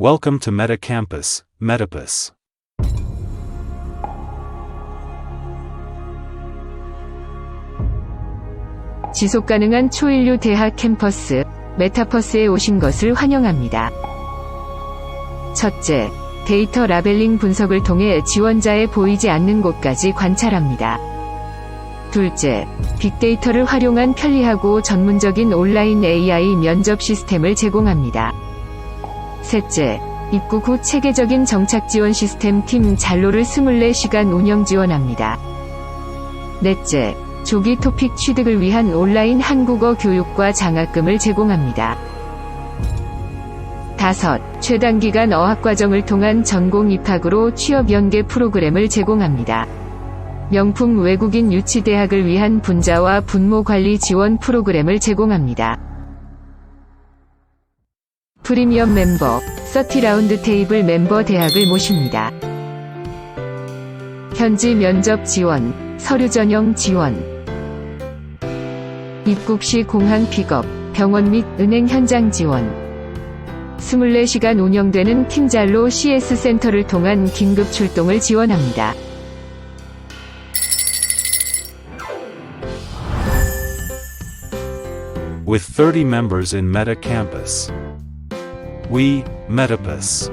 Welcome to Meta Campus, Metapus. 지속 가능한 초인류 대학 캠퍼스 메타퍼스에 오신 것을 환영합니다. 첫째, 데이터 라벨링 분석을 통해 지원자의 보이지 않는 곳까지 관찰합니다. 둘째, 빅데이터를 활용한 편리하고 전문적인 온라인 AI 면접 시스템을 제공합니다. 셋째, 입국 후 체계적인 정착 지원 시스템 팀 잔로를 24시간 운영 지원합니다. 넷째, 조기 토픽 취득을 위한 온라인 한국어 교육과 장학금을 제공합니다. 다섯, 최단기간 어학과정을 통한 전공 입학으로 취업 연계 프로그램을 제공합니다. 명품 외국인 유치대학을 위한 분자와 분모 관리 지원 프로그램을 제공합니다. 프리미엄 멤버, 30라운드 테이블 멤버 대학을 모십니다. 현지 면접 지원, 서류 전형 지원, 입국 시 공항 픽업, 병원 및 은행 현장 지원. 24시간 운영되는 팀잘로 CS 센터를 통한 긴급 출동을 지원합니다. With 30 members in Meta Campus. We, Metapus.